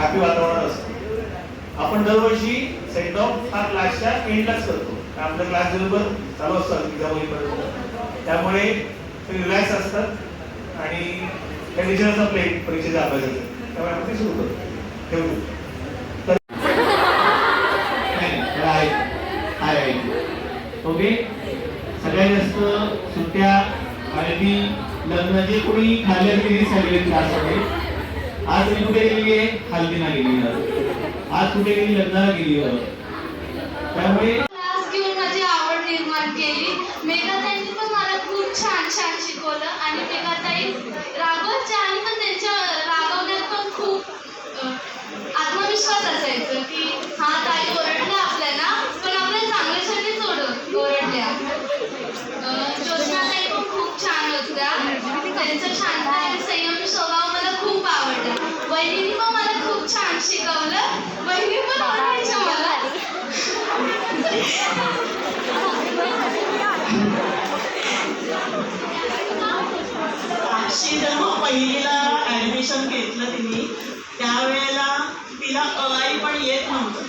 Happy वातावरण असतं. आपण दरवर्षी सेंट ऑफ हा क्लासच्या एंडलाच करतो. आपला क्लास बरोबर चालू असतात एक्झाम होईपर्यंत त्यामुळे ते रिलॅक्स असतात आणि त्या टीचरचा प्ले परीक्षेचा अभ्यास त्यामुळे आपण ते सुरू करतो. ठेवतो ओके? सगळ्यात जास्त सुट्ट्या आणि लग्न जे कोणी खाल्ले गेली सगळे क्लासमध्ये आज मी कुठे गेलेली आहे हल्दीला गेली आज कुठे गेली? लग्नाला गेली त्यामुळे क्लास घेऊन माझी आवड निर्माण केली. मेघाताईंनी पण मला खूप छान छान शिकवलं. आणि मेघाताई रागवायच्या आणि पण त्यांच्या रागवण्यात पण खूप आत्मविश्वास असायचं की हा ताई ओरडल्या आपल्याला पण आपल्या चांगल्यासाठीच ओरड ओरडल्या. अ, पण खूप छान होत्या. त्यांचा शांत आणि संयमी स्वभाव मला खूप आवडला वहिनीने पण मला खूप छान शिकवलं वहिनी पण ओरडायच्या मला अशी जेव्हा पहिलीला ऍडमिशन घेतलं तिने त्यावेळेला तिला अळाई पण येत नव्हतं.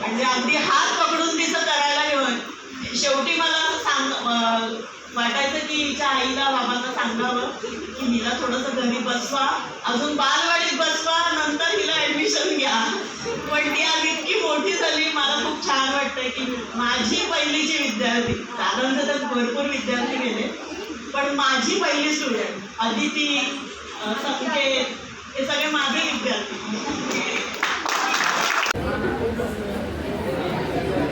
म्हणजे अगदी हात पकडून तिचं करायला घेऊन शेवटी मला सांग वाटायचं की हिच्या आईला बाबांना सांगावं की हिला थोडंसं घरी बसवा अजून बालवाडीत बसवा नंतर हिला ऍडमिशन घ्या. पण ती आज इतकी मोठी झाली मला खूप छान वाटतंय की माझी पहिलीची विद्यार्थी दादांचे तर भरपूर विद्यार्थी गेले. पण माझी पहिली स्टुडंट अदिती संकेत हे सगळे माझे विद्यार्थी.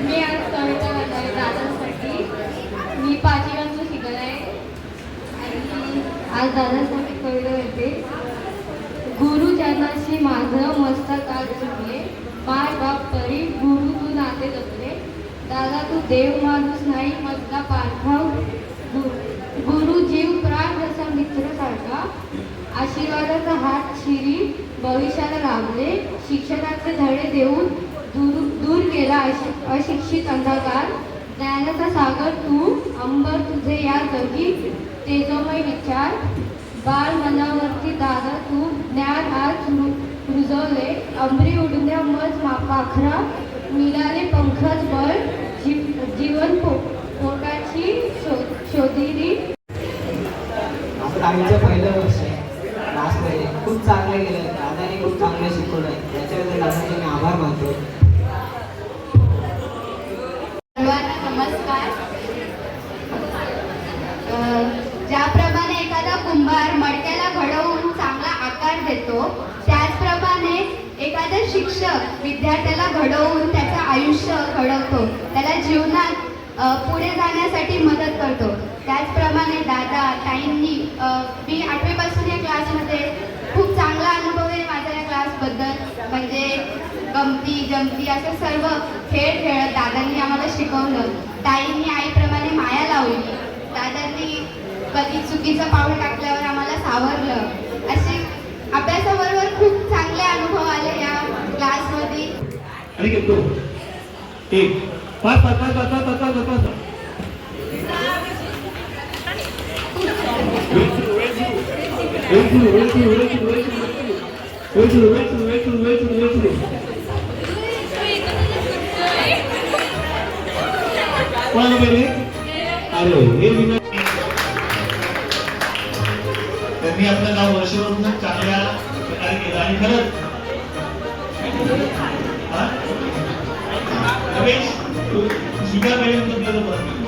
मी आज कविता करत आहे मी पाचवीपासून शिकत आहे. आणि आज दादासाठी कविता करते गुरु चरणाशी माझं मस्तक आज झुकले माय बाप परी गुरु तू नाते जपले. दादा तू देव माणूस नाही मधला पाठव गुरु. गुरु जीव प्राण जसा मित्र सारखा आशीर्वादाचा हात शिरी भविष्याला लाभले शिक्षणाचे धडे देऊन दूर दूर केला अशिक्षित अंधकार. ज्ञानाचा सागर तू अंबर तुझे या जगी. तेजोमय विचार बाल मनावरती दादा तू. ज्ञान आज रु- रुजवले अंबरी उडण्या मज मा- पाखरा. मिळाले पंखज बळ जीव जीवन पो पोटाची दहावीचं पहिलं वर्ष आहे. क्लासमध्ये खूप चांगलं गेलं. दादाने खूप चांगलं शिकवलं त्याच्याबद्दल दादाचे मी आभार मानतो. सर्वांना नमस्कार. ज्याप्रमाणे एखादा कुंभार मडक्याला घडवून चांगला आकार देतो त्याचप्रमाणे एखादा शिक्षक विद्यार्थ्याला घडवून त्याचं आयुष्य घडवतो. त्याला जीवनात पुढे जाण्यासाठी मदत करतो. त्याचप्रमाणे दादा ताईंनी मी आठवीपासून या क्लासमध्ये खूप चांगला अनुभव आहे माझ्या या क्लासबद्दल. म्हणजे गमती जमती असं सर्व खेळ खेळत दादांनी आम्हाला शिकवलं. ताईंनी आईप्रमाणे माया लावली. दादांनी कधी चुकीचं पाऊल टाकल्यावर आम्हाला सावरलं. असे अभ्यासाबरोबर खूप चांगले अनुभव आले या क्लासमध्ये. पाच पाच पाच पाच पाच पाच वेळ सुरू वेळ सुरू वेळ सुरू वेळ सुरू वेळ सुरू वेळ सुरू वेळ सुरू अरे हे? विनय त्यांनी आपलं गाव वर्षभर चांगल्या प्रकारे केलं आणि खरंच रमेश तू शिव्या पाहिजे परत